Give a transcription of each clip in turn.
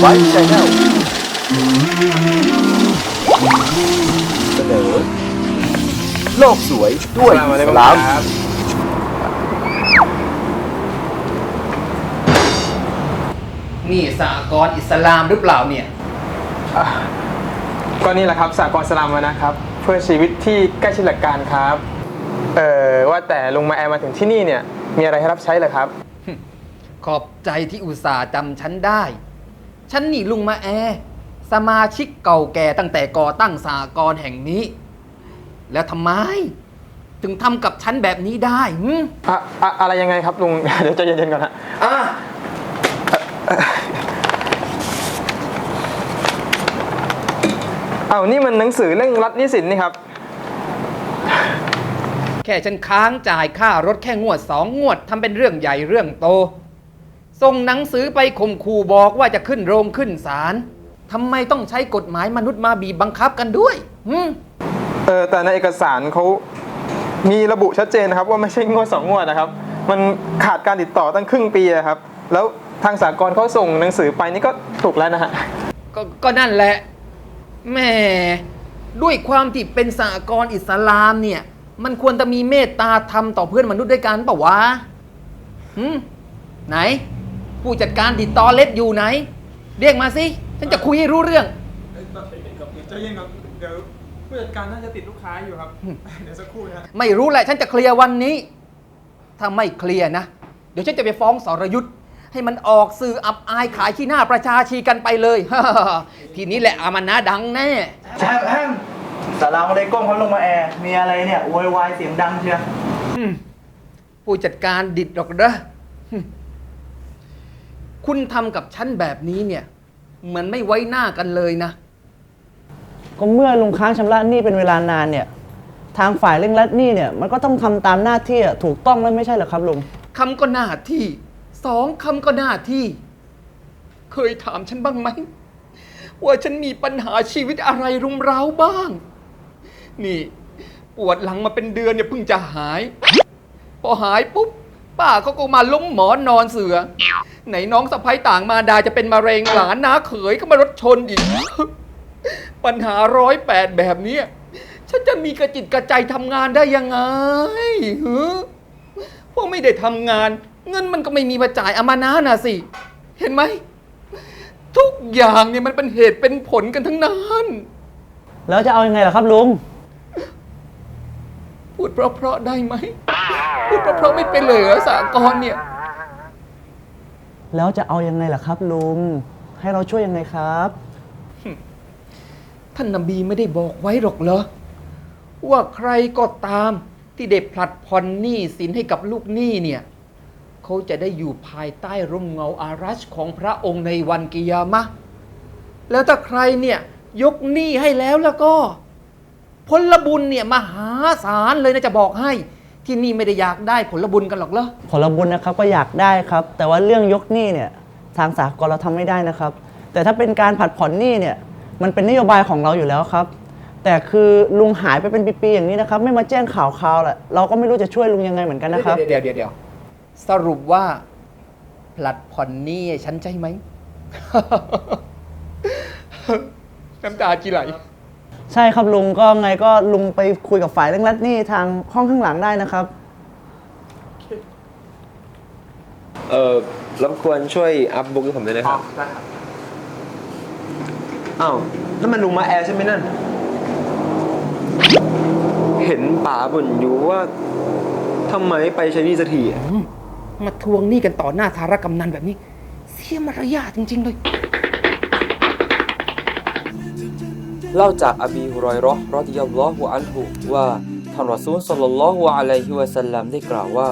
ไว้ชแนลเสนอโลกสวยด้วยอิสลามนี่สากรณ์อิสลามหรือเปล่าเนี่ยก็นี่แหละครับสากลสลามนะครับ เพื่อชีวิตที่ใกล้ชิดหลักการครับเออว่าแต่ลุงมาแอร์มาถึงที่นี่เนี่ยมีอะไรให้รับใช้เหรอครับ ขอบใจที่อุตส่าห์จำฉันได้ ฉันนี่ลุงมาแอ สมาชิกเก่าแก่ตั้งแต่ก่อตั้งสากรณ์แห่งนี้ แล้วทำไม ถึงทำกับฉันแบบนี้ได้หึอะอะอะไรยังไงครับลุง เดี๋ยวใจเย็นๆก่อนฮะอะอ้าวนี่มันหนังสือเรื่องรัฐนิสินนี่ครับ แค่ฉันค้างจ่ายค่ารถแค่งวดสองงวดทำเป็นเรื่องใหญ่เรื่องโต ส่งหนังสือไปข่มขู่บอกว่าจะขึ้นโรงขึ้นศาลทำไมต้องใช้กฎหมายมนุษย์มาบีบบังคับกันด้วยหึเออแต่ในเอกสารเขามีระบุชัดเจนนะครับ ว่าไม่ใช่งวดสองงวดนะครับ มันขาดการติดต่อตั้งครึ่งปีอะครับ แล้วทางสากลเขาส่งหนังสือไปนี่ก็ถูกแล้วนะฮะก็ก็นั่นแหละแหม่ด้วยความที่เป็นสากรณ์อิสลามเนี่ย มันควรจะมีเมตตาธรรมต่อเพื่อนมนุษย์ด้วยกันเปล่าวะหืมไหน ผู้จัดการติดต่อเล็ดอยู่ไหน เรียกมาสิฉันจะคุยให้รู้เรื่องใจเย็นครับเดี๋ยวผู้จัดการน่าจะติดลูกค้าอยู่ครับ เดี๋ยวสักครู่นะไม่รู้แหละ ฉันจะเคลียร์วันนี้ ถ้าไม่เคลียร์นะ เดี๋ยวฉันจะไปฟ้องสรยุทธ์ให้มันออกสื่ออับอายขายขี้หน้าประชาชีกันไปเลย ทีนี้แหละอามานะดังแน่แฮมแฮมสลามอะไรก้มเขาลงมาแอร์มีอะไรเนี่ยโวยวายเสียงดังเชียวอืมผู้จัดการดิดหรอกเด้อหึ คุณทำกับฉันแบบนี้เนี่ย เหมือนไม่ไว้หน้ากันเลยนะ ก็เมื่อลุงค้างชำระหนี้เป็นเวลานานเนี่ย ทางฝ่ายเร่งรัดหนี้เนี่ยมันก็ต้องทำตามหน้าที่อะถูกต้องแล้วไม่ใช่เหรอครับลุง คำก็หน้าที่สองคำก็หน้าที่ เคยถามฉันบ้างไหม ว่าฉันมีปัญหาชีวิตอะไรรุมเร้าบ้าง นี่ ปวดหลังมาเป็นเดือนเนี่ยเพิ่งจะหาย พอหายปุ๊บ ป้าเขาก็มาล้มหมอนนอนเสือ ไหนน้องสะพ้ยต่างมาดาจะเป็นมะเร็งหลานน้าเขยก็มารถชนอีก ปัญหาร้อยแปดแบบเนี้ยฉันจะมีกระจิตกระใจทำงานได้ยังไงฮึเพราะไม่ได้ทำงาน เงินมันก็ไม่มีมาจ่ายอามานาน่ะสิ เห็นไหม ทุกอย่างเนี่ยมันเป็นเหตุเป็นผลกันทั้งนั้น แล้วจะเอายังไงล่ะครับลุง พูดเพราะๆได้ไหมพูดเพราะๆไม่เป็นเลยเหรอสากรณ์เนี่ย แล้วจะเอายังไงล่ะครับลุง ให้เราช่วยยังไงครับ ท่านนบีไม่ได้บอกไว้หรอกเหรอ ว่าใครก็ตามที่ได้ผลัดผ่อนหนี้สินให้กับลูกหนี้เนี่ย เขาจะได้อยู่ภายใต้ร่มเงาอารัชของพระองค์ในวันกิยามะห์แล้วถ้าใครเนี่ยยกหนี้ให้แล้วแล้วก็ ผลบุญเนี่ยมหาศาลเลยนะจะบอกให้ ที่นี่ไม่ได้อยากได้ผลบุญกันหรอกเหรอผลบุญนะครับก็อยากได้ครับ แต่ว่าเรื่องยกหนี้เนี่ยทางสากลเราทำไม่ได้นะครับ แต่ถ้าเป็นการผัดผ่อนหนี้เนี่ยมันเป็นนโยบายของเราอยู่แล้วครับ แต่คือลุงหายไปเป็นปีๆอย่างนี้นะครับ ไม่มาแจ้งข่าวคราวแหละเราก็ไม่รู้จะช่วยลุงยังไงเหมือนกันนะครับ เดี๋ยวเดี๋ยวเดี๋ยวสรุปว่าผลัดผ่อนหนี้ให้ฉันใช่ไหม น้ำตาจีไหล ใช่ครับลุงก็ไงก็ลุงไปคุยกับฝ่ายเร่งรัดหนี้ทางห้องข้างหลังได้นะครับ เออรบกวนช่วยอัพบุ๊กให้ผมด้วยนะครับ อ้าวนั่นมันลุงมาแอร์ใช่ไหมนั่น เห็นป๋าบ่นอยู่ว่าทำไมไม่ไปใช้หนี่สักทีอะ มาทวงหนี้กันต่อหน้าธารกำนันแบบนี้ เสียมารยาทจริง ๆ เลย เล่าจากอบีฮุรอยราะห์รอดิยัลลอฮุอันฮุว่าท่านรอซูลศ็อลลัลลอฮุอะลัยฮิวะสัลลัมได้กล่าวว่า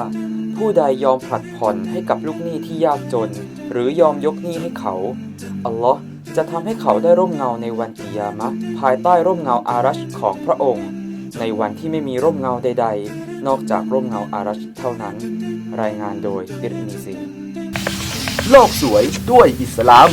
ผู้ใดยอมผลัดผ่อนให้กับลูกหนี้ที่ยากจน หรือยอมยกหนี้ให้เขา อัลลอฮ์จะทำให้เขาได้ร่มเงาในวันกิยามะภายใต้ร่มเงาอารัชของพระองค์ ในวันที่ไม่มีร่มเงาใด ๆ นอกจากร่มเงาอารัชเท่านั้น รายงานโดยบิรนีซีโลกสวยด้วยอิสลาม